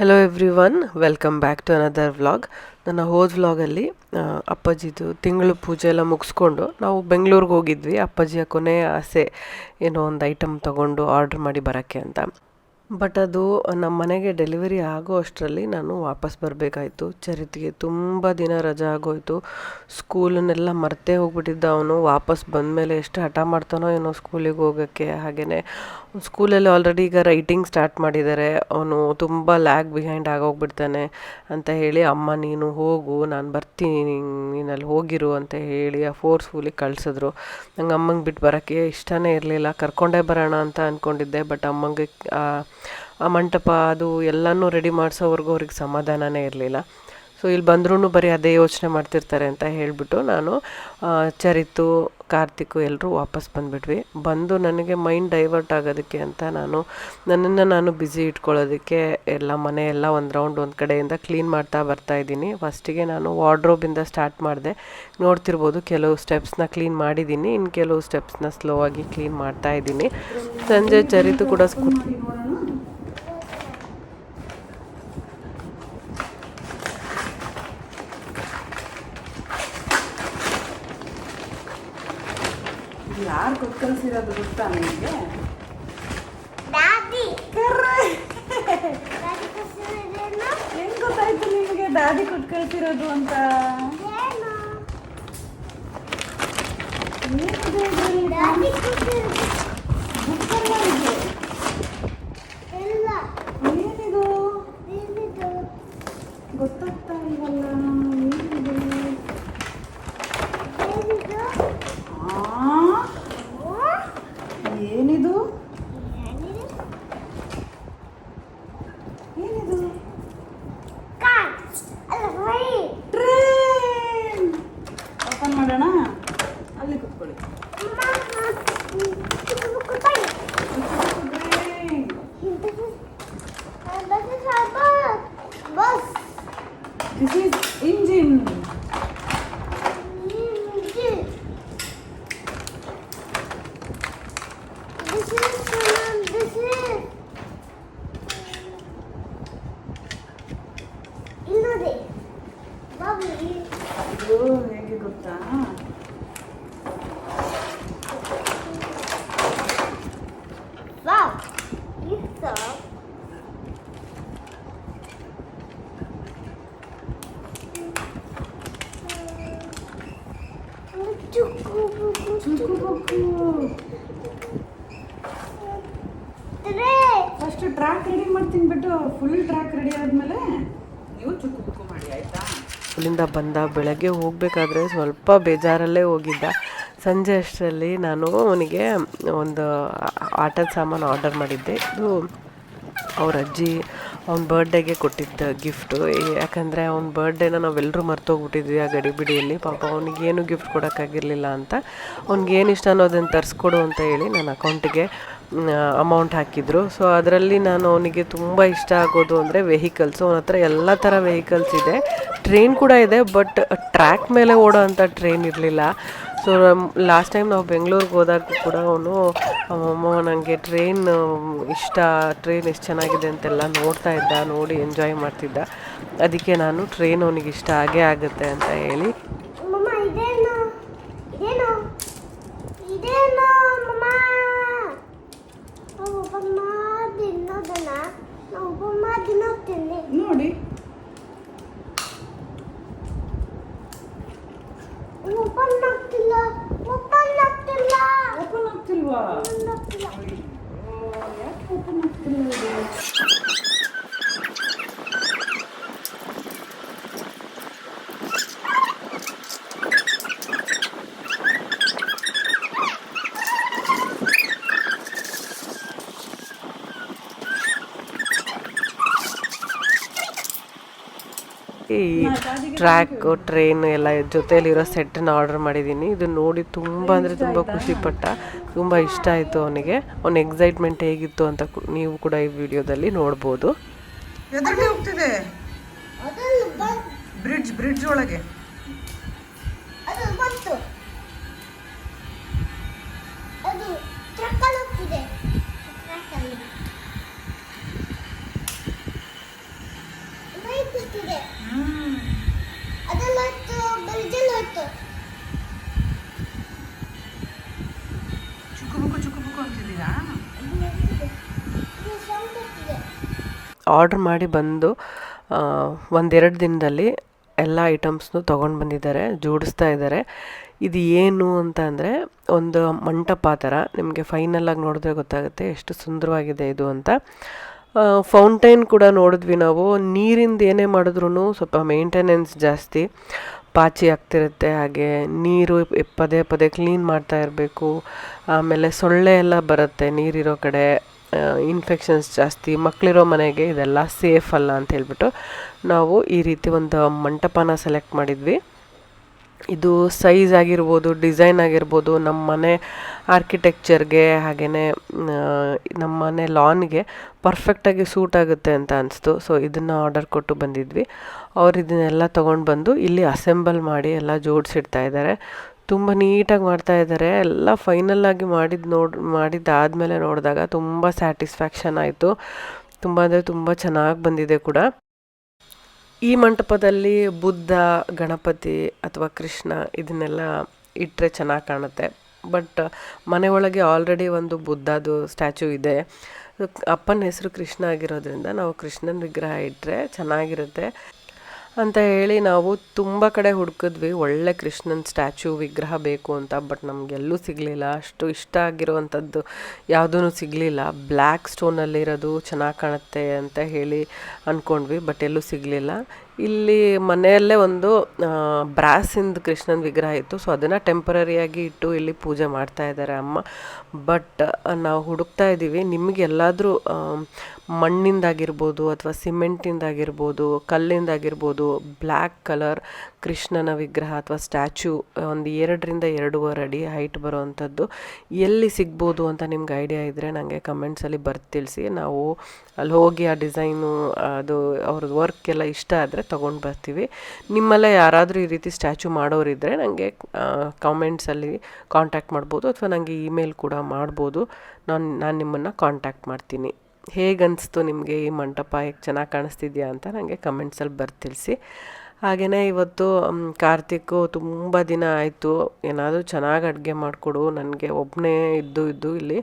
Hello everyone welcome back to another vlog ನನ್ನ ಹೋದ ವ್ಲಾಗಲ್ಲಿ ಅಪ್ಪಾಜಿದು ತಿಂಗಳು ಪೂಜೆ ಎಲ್ಲ ಮುಗಿಸ್ಕೊಂಡು ನಾವು ಬೆಂಗಳೂರಿಗೆ ಹೋಗಿದ್ವಿ. ಅಪ್ಪಾಜಿಯ ಕೊನೆಯ ಆಸೆ ಏನೋ ಒಂದು ಐಟಮ್ ತಗೊಂಡು ಆರ್ಡ್ರ್ ಮಾಡಿ ಬರೋಕ್ಕೆ ಅಂತ. ಬಟ್ ಅದು ನಮ್ಮ ಮನೆಗೆ ಡೆಲಿವರಿ ಆಗೋ ಅಷ್ಟರಲ್ಲಿ ನಾನು ವಾಪಸ್ ಬರಬೇಕಾಯ್ತು. ಚರಿತಿಗೆ ತುಂಬ ದಿನ ರಜೆ ಆಗೋಯ್ತು. ಸ್ಕೂಲನ್ನೆಲ್ಲ ಮರ್ತೇ ಹೋಗ್ಬಿಟ್ಟಿದ್ದ ಅವನು. ವಾಪಸ್ ಬಂದಮೇಲೆ ಎಷ್ಟು ಹಠ ಮಾಡ್ತಾನೋ ಏನೋ ಸ್ಕೂಲಿಗೆ ಹೋಗೋಕ್ಕೆ ಹಾಗೆಯೇ ಸ್ಕೂಲಲ್ಲಿ ಆಲ್ರೆಡಿ ಈಗ ರೈಟಿಂಗ್ ಸ್ಟಾರ್ಟ್ ಮಾಡಿದ್ದಾರೆ ಅವನು ತುಂಬ ಲ್ಯಾಗ್ ಬಿಹೈಂಡ್ ಆಗೋಗ್ಬಿಡ್ತಾನೆ ಅಂತ ಹೇಳಿ, ಅಮ್ಮ, ನೀನು ಹೋಗು, ನಾನು ಬರ್ತೀನಿ ನೀನಲ್ಲಿ ಹೋಗಿರು ಅಂತ ಹೇಳಿ ಆ ಫೋರ್ಸ್ಫುಲಿ ಕಳಿಸಿದ್ರು. ನಂಗೆ ಅಮ್ಮಂಗೆ ಬಿಟ್ಟು ಬರೋಕ್ಕೆ ಇಷ್ಟನೇ ಇರಲಿಲ್ಲ. ಕರ್ಕೊಂಡೇ ಬರೋಣ ಅಂತ ಅಂದ್ಕೊಂಡಿದ್ದೆ ಬಟ್ ಅಮ್ಮಂಗೆ ಆ ಮಂಟಪ ಅದು ಎಲ್ಲನೂ ರೆಡಿ ಮಾಡಿಸೋವರೆಗೂ ಅವ್ರಿಗೆ ಸಮಾಧಾನನೇ ಇರಲಿಲ್ಲ. ಸೊ ಇಲ್ಲಿ ಬಂದ್ರೂ ಬರೀ ಅದೇ ಯೋಚನೆ ಮಾಡ್ತಿರ್ತಾರೆ ಅಂತ ಹೇಳಿಬಿಟ್ಟು ನಾನು ಚರಿತು, ಕಾರ್ತಿಕ್ ಎಲ್ಲರೂ ವಾಪಸ್ ಬಂದುಬಿಟ್ವಿ. ಬಂದು ನನಗೆ ಮೈಂಡ್ ಡೈವರ್ಟ್ ಆಗೋದಕ್ಕೆ ಅಂತ ನಾನು, ನನ್ನನ್ನು ನಾನು ಬ್ಯುಸಿ ಇಟ್ಕೊಳ್ಳೋದಕ್ಕೆ ಎಲ್ಲ ಮನೆ ಎಲ್ಲ ಒಂದು ರೌಂಡ್ ಒಂದು ಕಡೆಯಿಂದ ಕ್ಲೀನ್ ಮಾಡ್ತಾ ಬರ್ತಾ ಇದ್ದೀನಿ. ಫಸ್ಟಿಗೆ ನಾನು ವಾರ್ಡ್ರೋಬಿಂದ ಸ್ಟಾರ್ಟ್ ಮಾಡಿದೆ. ನೋಡ್ತಿರ್ಬೋದು ಕೆಲವು ಸ್ಟೆಪ್ಸ್ನ ಕ್ಲೀನ್ ಮಾಡಿದ್ದೀನಿ. ಇನ್ನು ಕೆಲವು ಸ್ಟೆಪ್ಸ್ನ ಸ್ಲೋ ಆಗಿ ಕ್ಲೀನ್ ಮಾಡ್ತಾ ಇದ್ದೀನಿ. ಸಂಜೆ ಚರಿತು ಕೂಡ ಸ್ಕೂ ಯಾರು ಕೊಟ್ಟು ಕಳಿಸಿರೋದು ಗೊತ್ತಾ ನಿಮಗೆ? ಹೆಂಗ್ ಗೊತ್ತಾಯ್ತು ನಿಮಗೆ ದಾದಿ ಕೊಟ್ಟು ಕಳಿಸಿರೋದು ಅಂತ? ಏನು ಏನಿದೆ ಇದ್ರಲ್ಲಿ? ದಾದಿ ಕಸಿರೇನು Book ಅಲ್ಲ ಇದು. ಇಲ್ಲ ಏನಿದು ಏನಿದು ಗೊತ್ತಾಗ್ತಾ ಇಲ್ವಲ್ಲ ಏನಿದು ಏನಿದು ಆ, ಓ ಏನಿದು ಏನಿದು ಏನಿದು ಕಾರ್ ಅಲ್ಲ ರೈ ಟ್ರೈನ್ ಓಪನ್ ಮಾಡೋಣ ಅಲ್ಲಿ ಕುತ್ಕೊಳ್ಳಿ ಅಮ್ಮ ಇದು ಕುತ್ತಾಯಿ train This is our bus. This is engine This is this is ಇನ್ನೊಂದೇ ಬಾಬು ಇದು ಹೇಗೆ ಗೊತ್ತಾ ವಾವ್ ಇದು ಚುಕ್ಕು ಚುಕ್ಕು ಬುಕ್ಕು ಫಸ್ಟ್ ಟ್ರ್ಯಾಕ್ ರೆಡಿ ಮಾಡ್ತೀನಿ ಬಿಟ್ಟು ಫುಲ್ ಟ್ರ್ಯಾಕ್ ರೆಡಿ ಆದಮೇಲೆ ನೀವು ಚುಕ್ಕು ಮಾಡಿ ಬಂದ ಬೆಳಗ್ಗೆ ಹೋಗಬೇಕಾದ್ರೆ ಸ್ವಲ್ಪ ಬೇಜಾರಲ್ಲೇ ಹೋಗಿದ್ದ. ಸಂಜೆ ಅಷ್ಟರಲ್ಲಿ ನಾನು ಅವನಿಗೆ ಒಂದು ಆಟದ ಸಾಮಾನು ಆರ್ಡರ್ ಮಾಡಿದ್ದೆ. ಇದು ಅವ್ರ ಅಜ್ಜಿ ಅವ್ನ ಬರ್ಡೇಗೆ ಕೊಟ್ಟಿದ್ದ ಗಿಫ್ಟು ಯಾಕಂದರೆ ಅವ್ನ ಬರ್ಡೇನ ನಾವೆಲ್ಲರೂ ಮರ್ತೋಗ್ಬಿಟ್ಟಿದ್ವಿ ಆ ಗಡಿಬಿಡಿಯಲ್ಲಿ. ಪಾಪ ಅವ್ನಿಗೆ ಏನು ಗಿಫ್ಟ್ ಕೊಡೋಕ್ಕಾಗಿರಲಿಲ್ಲ ಅಂತ. ಅವ್ನಿಗೇನು ಇಷ್ಟ ಅನ್ನೋದನ್ನು ತರಿಸ್ಕೊಡು ಅಂತ ಹೇಳಿ ನನ್ನ ಅಕೌಂಟಿಗೆ ಅಮೌಂಟ್ ಹಾಕಿದ್ರು. ಸೊ ಅದರಲ್ಲಿ ನಾನು ಅವನಿಗೆ ತುಂಬ ಇಷ್ಟ ಆಗೋದು ಅಂದರೆ ವೆಹಿಕಲ್ಸು ಅವನ ಹತ್ರ ಎಲ್ಲ ಥರ ವೆಹಿಕಲ್ಸ್ ಇದೆ. ಟ್ರೈನ್ ಕೂಡ ಇದೆ ಬಟ್ ಟ್ರ್ಯಾಕ್ ಮೇಲೆ ಓಡೋ ಅಂಥ ಟ್ರೈನ್ ಇರಲಿಲ್ಲ ಸೊ ಲಾಸ್ಟ್ ಟೈಮ್ ನಾವು ಬೆಂಗಳೂರಿಗೆ ಹೋದಾಗ ಕೂಡ ಅವನು ಅಮ್ಮ ನನಗೆ ಟ್ರೈನ್ ಇಷ್ಟ. ಟ್ರೈನ್ ಎಷ್ಟು ಚೆನ್ನಾಗಿದೆ ಅಂತೆಲ್ಲ ನೋಡ್ತಾ ಇದ್ದ, ನೋಡಿ ಎಂಜಾಯ್ ಮಾಡ್ತಿದ್ದ. ಅದಕ್ಕೆ ನಾನು ಟ್ರೈನ್ ಅವನಿಗೆ ಇಷ್ಟ ಆಗೇ ಆಗುತ್ತೆ ಅಂತ ಹೇಳಿ ಈ ಟ್ರ್ಯಾಕ್ ಟ್ರೈನ್ ಎಲ್ಲ ಜೊತೆಯಲ್ಲಿರೋ ಸೆಟ್ನ ಆರ್ಡರ್ ಮಾಡಿದ್ದೀನಿ. ಇದು ನೋಡಿ ತುಂಬ ಅಂದರೆ ತುಂಬ ಖುಷಿಪಟ್ಟ ತುಂಬ ಇಷ್ಟ ಆಯಿತು ಅವನಿಗೆ. ಅವನ ಎಕ್ಸೈಟ್ಮೆಂಟ್ ಹೇಗಿತ್ತು ಅಂತ ನೀವು ಕೂಡ ಈ ವಿಡಿಯೋದಲ್ಲಿ ನೋಡ್ಬೋದು. ಹೋಗ್ತಿದೆ. ಬ್ರಿಡ್ಜ್ ಬ್ರಿಡ್ಜ್ ಒಳಗೆ. ಆರ್ಡ್ರ್ ಮಾಡಿ ಬಂದು ಒಂದೆರಡು ದಿನದಲ್ಲಿ ಎಲ್ಲ ಐಟಮ್ಸ್ನು ತೊಗೊಂಡು ಬಂದಿದ್ದಾರೆ, ಜೋಡಿಸ್ತಾ ಇದ್ದಾರೆ. ಇದು ಏನು ಅಂತ ಅಂದರೆ, ಒಂದು ಮಂಟಪ ಥರ. ನಿಮಗೆ ಫೈನಲಾಗಿ ನೋಡಿದ್ರೆ ಗೊತ್ತಾಗುತ್ತೆ ಎಷ್ಟು ಸುಂದರವಾಗಿದೆ ಇದು ಅಂತ. ಫೌಂಟೈನ್ ಕೂಡ ನೋಡಿದ್ವಿ ನಾವು. ನೀರಿಂದ ಏನೇ ಮಾಡಿದ್ರೂ ಸ್ವಲ್ಪ ಮೇಂಟೆನೆನ್ಸ್ ಜಾಸ್ತಿ. ಪಾಚಿ ಆಗ್ತಿರುತ್ತೆ, ಹಾಗೆ ನೀರು ಪದೇ ಪದೇ ಕ್ಲೀನ್ ಮಾಡ್ತಾ ಇರಬೇಕು. ಆಮೇಲೆ ಸೊಳ್ಳೆ ಎಲ್ಲ ಬರುತ್ತೆ ನೀರಿರೋ ಕಡೆ. ಇನ್ಫೆಕ್ಷನ್ಸ್ ಜಾಸ್ತಿ ಮಕ್ಕಳಿರೋ ಮನೆಗೆ ಇದೆಲ್ಲ ಸೇಫ್ ಅಲ್ಲ ಅಂತ ಹೇಳ್ಬಿಟ್ಟು ನಾವು ಈ ರೀತಿ ಒಂದು ಮಂಟಪನ ಸೆಲೆಕ್ಟ್ ಮಾಡಿದ್ವಿ. ಇದು ಸೈಜ್ ಆಗಿರ್ಬೋದು ಡಿಸೈನ್ ಆಗಿರ್ಬೋದು ನಮ್ಮ ಮನೆ ಆರ್ಕಿಟೆಕ್ಚರ್ಗೆ ಹಾಗೆಯೇ ನಮ್ಮ ಮನೆ ಲಾನ್ಗೆ ಪರ್ಫೆಕ್ಟಾಗಿ ಸೂಟ್ ಆಗುತ್ತೆ ಅಂತ ಅನಿಸ್ತು. ಸೊ ಇದನ್ನು ಆರ್ಡರ್ ಕೊಟ್ಟು ಬಂದಿದ್ವಿ. ಅವ್ರು ಇದನ್ನೆಲ್ಲ ತೊಗೊಂಡು ಬಂದು ಇಲ್ಲಿ ಅಸೆಂಬಲ್ ಮಾಡಿ ಎಲ್ಲ ಜೋಡಿಸಿಡ್ತಾ ಇದ್ದಾರೆ. ತುಂಬ ನೀಟಾಗಿ ಮಾಡ್ತಾ ಇದ್ದಾರೆ. ಎಲ್ಲ ಫೈನಲ್ ಆಗಿ ಮಾಡಿದ್ದು ನೋಡ್, ಮಾಡಿದ್ದಾದಮೇಲೆ ನೋಡಿದಾಗ ತುಂಬ ಸ್ಯಾಟಿಸ್ಫ್ಯಾಕ್ಷನ್ ಆಯಿತು. ತುಂಬ ಅಂದರೆ ತುಂಬ ಚೆನ್ನಾಗಿ ಬಂದಿದೆ ಕೂಡ. ಈ ಮಂಟಪದಲ್ಲಿ ಬುದ್ಧ, ಗಣಪತಿ ಅಥವಾ ಕೃಷ್ಣ ಇದನ್ನೆಲ್ಲ ಇಟ್ಟರೆ ಚೆನ್ನಾಗಿ ಕಾಣುತ್ತೆ. ಬಟ್ ಮನೆ ಒಳಗೆ ಆಲ್ರೆಡಿ ಒಂದು ಬುದ್ಧದು ಸ್ಟ್ಯಾಚು ಇದೆ. ಅಪ್ಪನ ಹೆಸರು ಕೃಷ್ಣ ಆಗಿರೋದ್ರಿಂದ ನಾವು ಕೃಷ್ಣನ ವಿಗ್ರಹ ಇಟ್ಟರೆ ಚೆನ್ನಾಗಿರುತ್ತೆ. ಅಂತ ಹೇಳಿ ನಾವು ತುಂಬ ಕಡೆ ಹುಡುಕಿದ್ವಿ. ಒಳ್ಳೆ ಕೃಷ್ಣನ ಸ್ಟ್ಯಾಚು, ವಿಗ್ರಹ ಬೇಕು ಅಂತ, ಬಟ್ ನಮಗೆಲ್ಲೂ ಸಿಗಲಿಲ್ಲ. ಅಷ್ಟು ಇಷ್ಟ ಆಗಿರುವಂಥದ್ದು ಯಾವುದೂ ಸಿಗಲಿಲ್ಲ. ಬ್ಲ್ಯಾಕ್ ಸ್ಟೋನಲ್ಲಿರೋದು ಚೆನ್ನಾಗಿ ಕಾಣುತ್ತೆ ಅಂತ ಹೇಳಿ ಅಂದ್ಕೊಂಡ್ವಿ ಬಟ್ ಎಲ್ಲೂ ಸಿಗಲಿಲ್ಲ. ಇಲ್ಲಿ ಮನೆಯಲ್ಲೇ ಒಂದು ಬ್ರಾಸಿಂದ ಕೃಷ್ಣನ ವಿಗ್ರಹ ಇತ್ತು. ಸೊ ಅದನ್ನು ಟೆಂಪರರಿಯಾಗಿ ಇಟ್ಟು ಇಲ್ಲಿ ಪೂಜೆ ಮಾಡ್ತಾ ಇದ್ದಾರೆ ಅಮ್ಮ. ಬಟ್ ನಾವು ಹುಡುಕ್ತಾ ಇದ್ದೀವಿ ನಿಮಗೆಲ್ಲಾದರೂ ಮಣ್ಣಿಂದಾಗಿರ್ಬೋದು ಅಥವಾ ಸಿಮೆಂಟಿಂದಾಗಿರ್ಬೋದು, ಕಲ್ಲಿಂದಾಗಿರ್ಬೋದು ಬ್ಲ್ಯಾಕ್ ಕಲರ್ ಕೃಷ್ಣನ ವಿಗ್ರಹ ಅಥವಾ ಸ್ಟ್ಯಾಚ್ಯೂ, ಒಂದು ಎರಡರಿಂದ ಎರಡೂವರೆ ಅಡಿ ಹೈಟ್ ಬರುವಂಥದ್ದು. ಎಲ್ಲಿ ಸಿಗ್ಬೋದು ಅಂತ ನಿಮ್ಗೆ ಐಡಿಯಾ ಇದ್ದರೆ ನನಗೆ ಕಮೆಂಟ್ಸಲ್ಲಿ ಬರ್ದು ತಿಳಿಸಿ ನಾವು ಅಲ್ಲಿ ಹೋಗಿ ಆ ಡಿಸೈನು, ಅದು ಅವ್ರದ್ದು ವರ್ಕ್ ಎಲ್ಲ ಇಷ್ಟ ಆದರೆ ತೊಗೊಂಡು ಬರ್ತೀವಿ. ನಿಮ್ಮಲ್ಲೇ ಯಾರಾದರೂ ಈ ರೀತಿ ಸ್ಟ್ಯಾಚು ಮಾಡೋರಿದ್ದರೆ ನನಗೆ ಕಾಮೆಂಟ್ಸಲ್ಲಿ ಕಾಂಟ್ಯಾಕ್ಟ್ ಮಾಡ್ಬೋದು ಅಥವಾ ನನಗೆ ಇಮೇಲ್ ಕೂಡ ಮಾಡ್ಬೋದು. ನಾನು ನಾನು ನಿಮ್ಮನ್ನು ಕಾಂಟ್ಯಾಕ್ಟ್ ಮಾಡ್ತೀನಿ. ಹೇಗೆ ಅನಿಸ್ತು ನಿಮಗೆ ಈ ಮಂಟಪ? ಹೇಗೆ ಚೆನ್ನಾಗಿ ಕಾಣಿಸ್ತಿದ್ಯಾ ಅಂತ ನನಗೆ ಕಮೆಂಟ್ಸಲ್ಲಿ ಬರ್ದು ತಿಳಿಸಿ ಹಾಗೆಯೇ ಇವತ್ತು ಕಾರ್ತಿಕ್ ತುಂಬ ದಿನ ಆಯಿತು. ಏನಾದರೂ ಚೆನ್ನಾಗಿ ಅಡುಗೆ ಮಾಡಿಕೊಡು. ನನಗೆ ಒಬ್ಬನೇ ಇದ್ದು ಇದ್ದು ಇಲ್ಲಿ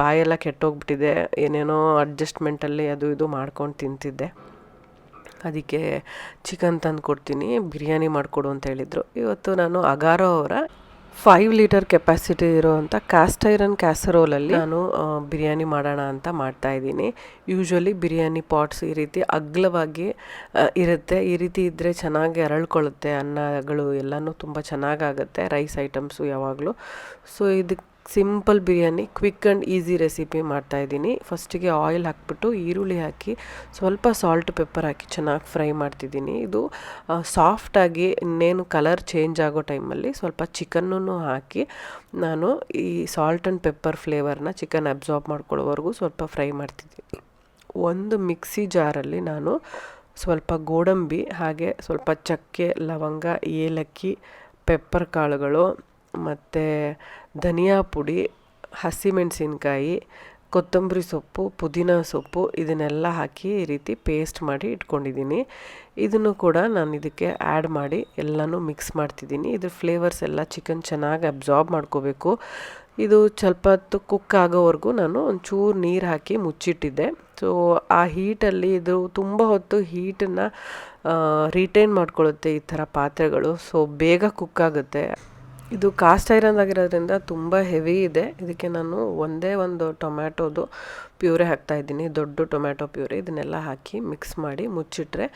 ಬಾಯೆಲ್ಲ ಕೆಟ್ಟೋಗ್ಬಿಟ್ಟಿದೆ. ಏನೇನೋ ಅಡ್ಜಸ್ಟ್ಮೆಂಟಲ್ಲಿ ಅದು ಇದು ಮಾಡ್ಕೊಂಡು ತಿಂತಿದ್ದೆ. ಅದಕ್ಕೆ ಚಿಕನ್ ತಂದು ಕೊಡ್ತೀನಿ ಬಿರಿಯಾನಿ ಮಾಡಿಕೊಡು ಅಂತ ಹೇಳಿದರು. ಇವತ್ತು ನಾನು ಅಗಾರೋ ಅವರ ಫೈವ್ ಲೀಟರ್ ಕೆಪಾಸಿಟಿ ಇರೋವಂಥ ಕ್ಯಾಸ್ಟ್ ಐರನ್ ಕ್ಯಾಸರೋಲಲ್ಲಿ ನಾನು ಬಿರಿಯಾನಿ ಮಾಡೋಣ ಅಂತ ಮಾಡ್ತಾ ಇದ್ದೀನಿ. ಯೂಶ್ವಲಿ ಬಿರಿಯಾನಿ ಪಾಟ್ಸ್ ಈ ರೀತಿ ಅಗ್ಲವಾಗಿ ಇರುತ್ತೆ. ಈ ರೀತಿ ಇದ್ದರೆ ಚೆನ್ನಾಗಿ ಅರಳ್ಕೊಳ್ಳುತ್ತೆ ಅನ್ನಗಳು ಎಲ್ಲನೂ ತುಂಬ ಚೆನ್ನಾಗಾಗುತ್ತೆ ರೈಸ್ ಐಟಮ್ಸು ಯಾವಾಗಲೂ. ಸೊ ಇದಕ್ಕೆ simple biryani, quick and easy recipe ಮಾಡ್ತಾಯಿದ್ದೀನಿ ಫಸ್ಟಿಗೆ ಆಯಿಲ್ ಹಾಕ್ಬಿಟ್ಟು ಈರುಳ್ಳಿ ಹಾಕಿ ಸ್ವಲ್ಪ ಸಾಲ್ಟ್, ಪೆಪ್ಪರ್ ಹಾಕಿ ಚೆನ್ನಾಗಿ ಫ್ರೈ ಮಾಡ್ತಿದ್ದೀನಿ. ಇದು ಸಾಫ್ಟಾಗಿ ಇನ್ನೇನು ಕಲರ್ ಚೇಂಜ್ ಆಗೋ ಟೈಮಲ್ಲಿ ಸ್ವಲ್ಪ ಚಿಕನ್ನೂ ಹಾಕಿ ನಾನು ಈ ಸಾಲ್ಟ್ ಆ್ಯಂಡ್ ಪೆಪ್ಪರ್ ಫ್ಲೇವರ್ನ ಚಿಕನ್ ಅಬ್ಸಾರ್ಬ್ ಮಾಡ್ಕೊಳ್ಳೋವರೆಗೂ ಸ್ವಲ್ಪ ಫ್ರೈ ಮಾಡ್ತಿದ್ದೀನಿ. ಒಂದು ಮಿಕ್ಸಿ ಜಾರಲ್ಲಿ ನಾನು ಸ್ವಲ್ಪ ಗೋಡಂಬಿ, ಹಾಗೆ ಸ್ವಲ್ಪ ಚಕ್ಕೆ, ಲವಂಗ, ಏಲಕ್ಕಿ, ಪೆಪ್ಪರ್ ಕಾಳುಗಳು ಮತ್ತು ಧನಿಯಾ ಪುಡಿ, ಹಸಿಮೆಣಸಿನ್ಕಾಯಿ, ಕೊತ್ತಂಬರಿ ಸೊಪ್ಪು, ಪುದೀನ ಸೊಪ್ಪು, ಇದನ್ನೆಲ್ಲ ಹಾಕಿ ಈ ರೀತಿ ಪೇಸ್ಟ್ ಮಾಡಿ ಇಟ್ಕೊಂಡಿದ್ದೀನಿ. ಇದನ್ನು ಕೂಡ ನಾನು ಇದಕ್ಕೆ ಆ್ಯಡ್ ಮಾಡಿ ಎಲ್ಲನೂ ಮಿಕ್ಸ್ ಮಾಡ್ತಿದ್ದೀನಿ. ಇದ್ರ ಫ್ಲೇವರ್ಸ್ ಎಲ್ಲ ಚಿಕನ್ ಚೆನ್ನಾಗಿ ಅಬ್ಸಾರ್ಬ್ ಮಾಡ್ಕೋಬೇಕು. ಇದು ಸ್ವಲ್ಪ ಹೊತ್ತು ಕುಕ್ ಆಗೋವರೆಗೂ ನಾನು ಒಂಚೂರು ನೀರು ಹಾಕಿ ಮುಚ್ಚಿಟ್ಟಿದ್ದೆ. ಸೊ ಆ ಹೀಟಲ್ಲಿ ಇದು ತುಂಬ ಹೊತ್ತು ಹೀಟನ್ನು ರಿಟೈನ್ ಮಾಡ್ಕೊಳ್ಳುತ್ತೆ ಈ ಥರ ಪಾತ್ರೆಗಳು. ಸೊ ಬೇಗ ಕುಕ್ ಆಗುತ್ತೆ. ಇದು ಕಾಸ್ಟ್ ಐರನ್ ಆಗಿರೋದ್ರಿಂದ ತುಂಬ ಹೆವಿ ಇದೆ. ಇದಕ್ಕೆ ನಾನು ಒಂದೇ ಒಂದು ಟೊಮ್ಯಾಟೋದು ಪ್ಯೂರೆ ಹಾಕ್ತಾ ಇದ್ದೀನಿ. ದೊಡ್ಡ ಟೊಮ್ಯಾಟೊ ಪ್ಯೂರಿ. ಇದನ್ನೆಲ್ಲ ಹಾಕಿ ಮಿಕ್ಸ್ ಮಾಡಿ ಮುಚ್ಚಿಟ್ರೆ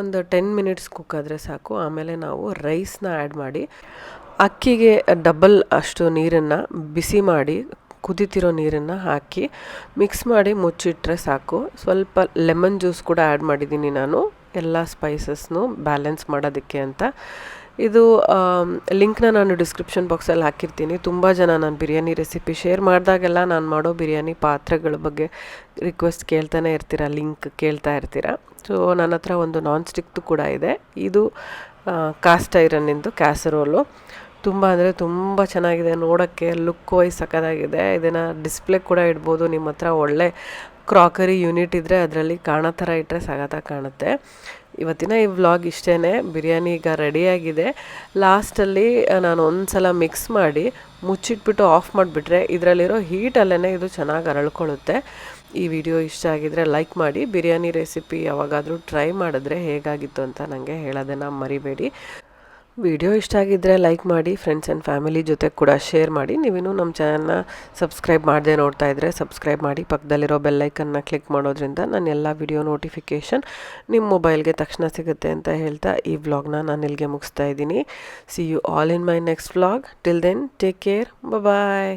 ಒಂದು ಟೆನ್ ಮಿನಿಟ್ಸ್ ಕುಕ್ ಆದರೆ ಸಾಕು. ಆಮೇಲೆ ನಾವು ರೈಸ್ನ ಆ್ಯಡ್ ಮಾಡಿ ಅಕ್ಕಿಗೆ ಡಬಲ್ ಅಷ್ಟು ನೀರನ್ನು ಬಿಸಿ ಮಾಡಿ ಕುದಿತಿರೋ ನೀರನ್ನು ಹಾಕಿ ಮಿಕ್ಸ್ ಮಾಡಿ ಮುಚ್ಚಿಟ್ರೆ ಸಾಕು. ಸ್ವಲ್ಪ ಲೆಮನ್ ಜ್ಯೂಸ್ ಕೂಡ ಆ್ಯಡ್ ಮಾಡಿದ್ದೀನಿ ನಾನು. ಎಲ್ಲ ಸ್ಪೈಸಸ್ನು ಬ್ಯಾಲೆನ್ಸ್ ಮಾಡೋದಕ್ಕೆ ಅಂತ. ಇದು ಲಿಂಕ್ನ ನಾನು ಡಿಸ್ಕ್ರಿಪ್ಷನ್ ಬಾಕ್ಸಲ್ಲಿ ಹಾಕಿರ್ತೀನಿ. ತುಂಬ ಜನ ನಾನು ಬಿರಿಯಾನಿ ರೆಸಿಪಿ ಶೇರ್ ಮಾಡಿದಾಗೆಲ್ಲ ನಾನು ಮಾಡೋ ಬಿರಿಯಾನಿ ಪಾತ್ರೆಗಳ ಬಗ್ಗೆ ರಿಕ್ವೆಸ್ಟ್ ಕೇಳ್ತಾನೆ ಇರ್ತೀರ, ಲಿಂಕ್ ಕೇಳ್ತಾ ಇರ್ತೀರ? ಸೊ, ನನ್ನ ಹತ್ರ ಒಂದು ನಾನ್ ಸ್ಟಿಕ್ದು ಕೂಡ ಇದೆ. ಇದು ಕಾಸ್ಟ್ ಐರನ್ನಿಂದು ಕ್ಯಾಸರೋಲು. ತುಂಬ ಅಂದರೆ ತುಂಬ ಚೆನ್ನಾಗಿದೆ. ನೋಡೋಕ್ಕೆ ಲುಕ್ ವೈಸ್ ಸಕ್ಕದಾಗಿದೆ ಇದನ್ನು ಡಿಸ್ಪ್ಲೇ ಕೂಡ ಇಡ್ಬೋದು. ನಿಮ್ಮ ಹತ್ರ ಒಳ್ಳೆ ಕ್ರಾಕರಿ ಯೂನಿಟ್ ಇದ್ದರೆ ಅದರಲ್ಲಿ ಕಾಣೋ ಥರ ಇಟ್ಟರೆ ಸಗತ ಕಾಣುತ್ತೆ. ಇವತ್ತಿನ ಈ ವ್ಲಾಗ್ ಇಷ್ಟೇ ಬಿರಿಯಾನಿ ಈಗ ರೆಡಿಯಾಗಿದೆ ಲಾಸ್ಟಲ್ಲಿ ನಾನು ಒಂದು ಸಲ ಮಿಕ್ಸ್ ಮಾಡಿ ಮುಚ್ಚಿಟ್ಬಿಟ್ಟು ಆಫ್ ಮಾಡಿಬಿಟ್ರೆ ಇದರಲ್ಲಿರೋ ಹೀಟಲ್ಲೇ ಇದು ಚೆನ್ನಾಗಿ ಅರಳ್ಕೊಳ್ಳುತ್ತೆ. ಈ ವಿಡಿಯೋ ಇಷ್ಟ ಆಗಿದ್ರೆ ಲೈಕ್ ಮಾಡಿ. ಬಿರಿಯಾನಿ ರೆಸಿಪಿ ಯಾವಾಗಾದರೂ ಟ್ರೈ ಮಾಡಿದ್ರೆ ಹೇಗಾಗಿತ್ತು ಅಂತ ನನಗೆ ಹೇಳೋದನ್ನು ಮರಿಬೇಡಿ. ವಿಡಿಯೋ ಇಷ್ಟ ಆಗಿದ್ದರೆ ಲೈಕ್ ಮಾಡಿ ಫ್ರೆಂಡ್ಸ್ ಆ್ಯಂಡ್ ಫ್ಯಾಮಿಲಿ ಜೊತೆ ಕೂಡ ಶೇರ್ ಮಾಡಿ. ನೀವೇನು ನಮ್ಮ ಚಾನಲ್ನ ಸಬ್ಸ್ಕ್ರೈಬ್ ಮಾಡದೆ ನೋಡ್ತಾ ಇದ್ದರೆ ಸಬ್ಸ್ಕ್ರೈಬ್ ಮಾಡಿ. ಪಕ್ಕದಲ್ಲಿರೋ ಬೆಲ್ಲೈಕನ್ನ ಕ್ಲಿಕ್ ಮಾಡೋದ್ರಿಂದ ನಾನು ಎಲ್ಲ ವಿಡಿಯೋ ನೋಟಿಫಿಕೇಷನ್ ನಿಮ್ಮ ಮೊಬೈಲ್ಗೆ ತಕ್ಷಣ ಸಿಗುತ್ತೆ ಅಂತ ಹೇಳ್ತಾ ಈ ವ್ಲಾಗ್ನ ನಾನು ಇಲ್ಲಿಗೆ ಮುಗಿಸ್ತಾ ಇದ್ದೀನಿ. See you all in my next vlog till then take care bye